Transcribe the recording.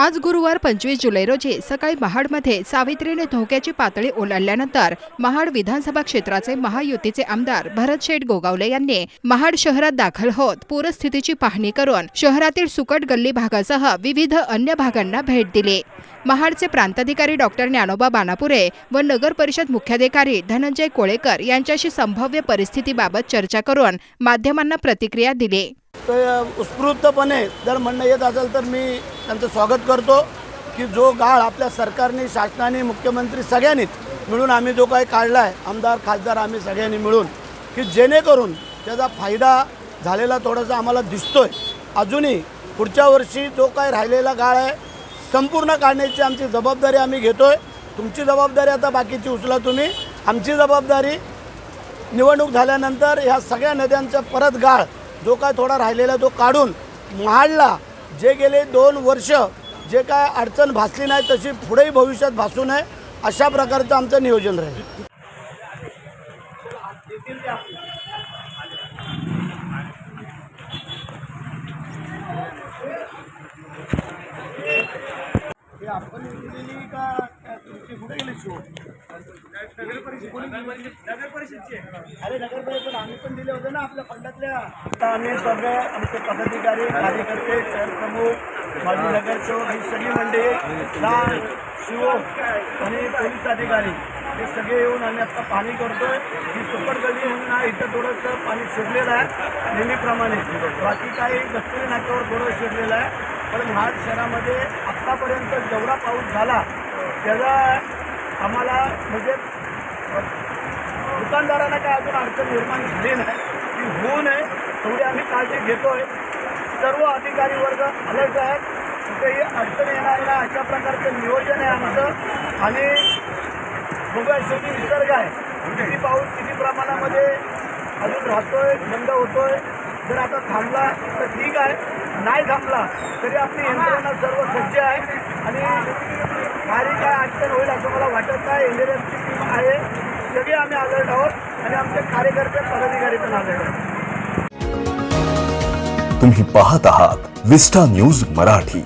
आज गुरुवार पंचवीस जुलै रोजी सकाळी महाडमध्ये सावित्रीने धोक्याची पातळी ओलांडल्यानंतर महाड विधानसभा क्षेत्राचे महायुतीचे आमदार भरत शेठ गोगावले यांनी महाड शहरात दाखल होत पूरस्थितीची पाहणी करून शहरातील सुकट गल्ली भागासह विविध अन्य भागांना भेट दिली. महाडचे प्रांताधिकारी डॉक्टर ज्ञानोबा बानापुरे व नगर परिषद मुख्याधिकारी धनंजय कोळेकर यांच्याशी संभाव्य परिस्थितीबाबत चर्चा करून माध्यमांना प्रतिक्रिया दिली. उत्स्फूर्तपणे जर म्हणणं येत असेल तर मी त्यांचं स्वागत करतो की जो गाळ आपल्या सरकारने शासनाने मुख्यमंत्री सगळ्यांनीच मिळून आम्ही जो काही काढला आहे आमदार खासदार आम्ही सगळ्यांनी मिळून की जेणेकरून त्याचा फायदा झालेला थोडासा आम्हाला दिसतोय. अजूनही पुढच्या वर्षी जो काही राहिलेला गाळ आहे संपूर्ण काढण्याची आमची जबाबदारी आम्ही घेतोय. तुमची जबाबदारी आता बाकीची उचला तुम्ही. आमची जबाबदारी निवडणूक झाल्यानंतर ह्या सगळ्या नद्यांचा परत गाळ जो काय थोडा राहिलेला तो काढून महाडला. जे गेले दोन वर्ष जे काय अडचण भासली नाही तशी पुढेही भविष्यात भासू नये अशा प्रकारचं आमचं नियोजन राहील. आपण का तुमची कुठे गेले शो नगर परिषदची अरे नगर परिषद आम्ही पण दिले होते ना आपल्या फंडातल्या. आता आम्ही सगळे आमचे पदाधिकारी कार्यकर्ते शहर प्रमुख माजी नगरसेवक ही सगळी मंडळी लाल शिव आणि पोलीस अधिकारी हे सगळे येऊन आम्ही आता पाणी करतोय. ही सुपर गली म्हणून इथं थोडंसं पाणी शिरलेलं आहे नेहमीप्रमाणे. बाकी काही कस्तुरी नाक्यावर थोडं शिरलेलं आहे. पण महाड शहरामध्ये आत्तापर्यंत जेवढा पाऊस झाला त्याचा आम्हाला म्हणजे दुकानदारांना काय अजून अडचण निर्माण झाली नाही. ती होऊ नये तेवढी आम्ही काळजी घेतोय. सर्व अधिकारी वर्ग अलर्ट आहेत. कुठेही अडचण येणार नाही अशा प्रकारचं नियोजन आहे आमचं. आणि बघूया शेवटी निसर्ग आहे. किती पाऊस किती प्रमाणामध्ये अजून राहतोय बंद होतोय. जर आता थांबला तर ठीक आहे. नाही थांबला तरी आपली यंत्रणा सर्व सज्ज आहे. आणि भारी काय अडचण होईल असं मला वाटत नाही. एनडीआरएफची टीम आहे. सगळे आम्ही अलर्ट आहोत आणि आमचे कार्यकर्ते पदाधिकारी पण अलर्ट आहोत. तुम्ही पाहत आहात विस्टा न्यूज मराठी.